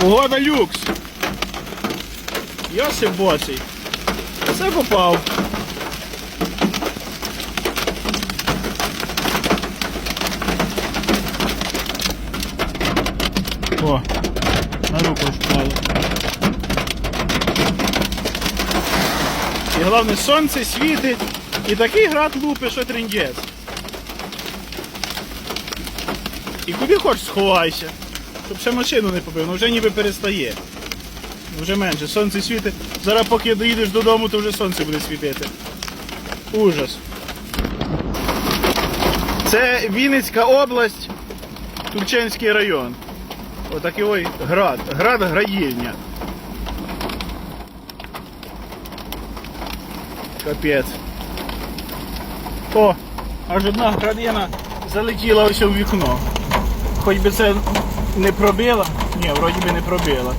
Погода люкс. Йосип босий. Це попав. О, на руку впало. І головне, сонце світить і такий град лупить, що трендець. І куди хочеш сховайся, щоб ще машину не побив, ну вже ніби перестає. Вже менше, сонце світить. Зараз поки доїдеш додому, то вже сонце буде світити. Ужас. Це Вінницька область, Тульчинський район. Отакий ой град. Град граївня. Капець. О, аж одна градина залетіла ось у вікно. Хоч би це не пробило. Ні, вроді би не пробила.